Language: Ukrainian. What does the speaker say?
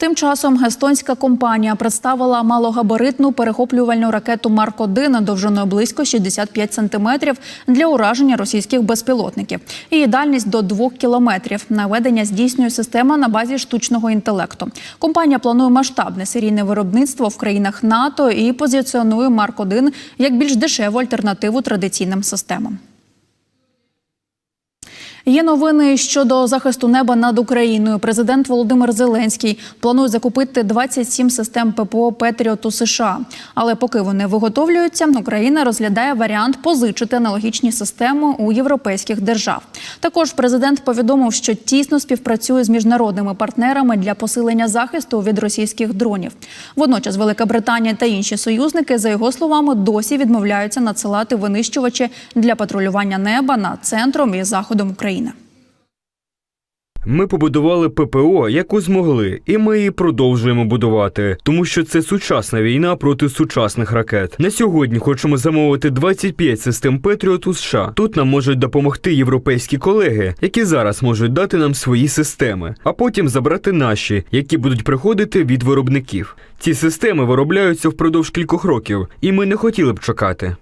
Тим часом естонська компанія представила малогабаритну перехоплювальну ракету Марк 1 довжиною близько 65 сантиметрів для ураження російських безпілотників. Її дальність до 2 кілометрів. Наведення здійснює система на базі штучного інтелекту. Компанія планує масштабне серійне виробництво в країнах НАТО і позиціонує Марк 1 як більш дешеву альтернативу традиційним системам. Є новини щодо захисту неба над Україною. Президент Володимир Зеленський планує закупити 27 систем ППО Петріот у США. Але поки вони виготовлюються, Україна розглядає варіант позичити аналогічні системи у європейських держав. Також президент повідомив, що тісно співпрацює з міжнародними партнерами для посилення захисту від російських дронів. Водночас Велика Британія та інші союзники, за його словами, досі відмовляються надсилати винищувачі для патрулювання неба над центром і заходом України. Ми побудували ППО, яку змогли, і ми її продовжуємо будувати, тому що це сучасна війна проти сучасних ракет. На сьогодні хочемо замовити 25 систем Петріот у США. Тут нам можуть допомогти європейські колеги, які зараз можуть дати нам свої системи, а потім забрати наші, які будуть приходити від виробників. Ці системи виробляються впродовж кількох років, і ми не хотіли б чекати.